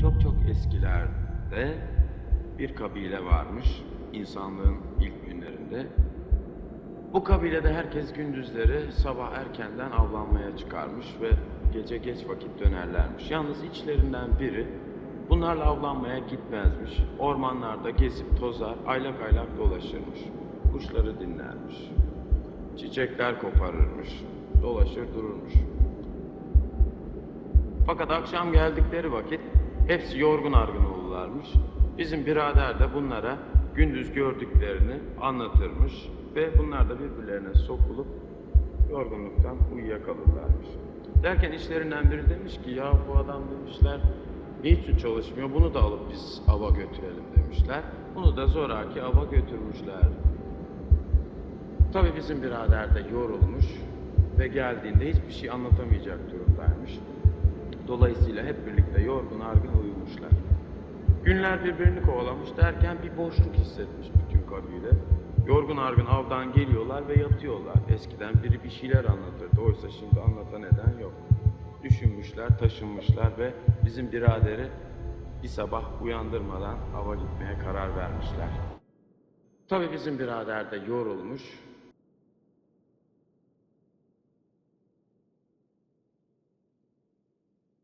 Çok çok eskilerde bir kabile varmış insanlığın ilk günlerinde. Bu kabilede herkes gündüzleri sabah erkenden avlanmaya çıkarmış ve gece geç vakit dönerlermiş. Yalnız içlerinden biri bunlarla avlanmaya gitmezmiş. Ormanlarda gezip tozar, aylak aylak dolaşırmış. Kuşları dinlermiş. Çiçekler koparırmış. Dolaşır dururmuş. Fakat akşam geldikleri vakit hepsi yorgun argın olurlarmış. Bizim birader de bunlara gündüz gördüklerini anlatırmış ve bunlar da birbirlerine sokulup yorgunluktan uyuyakalırlarmış. Derken içlerinden biri demiş ki ya bu adam demişler niçin çalışmıyor bunu da alıp biz ava götürelim demişler. Bunu da zoraki ava götürmüşler. Tabii bizim birader de yorulmuş ve geldiğinde hiçbir şey anlatamayacak durumdaymış. Dolayısıyla hep birlikte yorgun argın uyumuşlar. Günler birbirini kovalamış derken bir boşluk hissetmiş bütün kabile. Yorgun argın avdan geliyorlar ve yatıyorlar. Eskiden biri bir şeyler anlatırdı. Oysa şimdi anlatan eden yok. Düşünmüşler, taşınmışlar ve bizim biraderi bir sabah uyandırmadan ava gitmeye karar vermişler. Tabii bizim birader de yorulmuş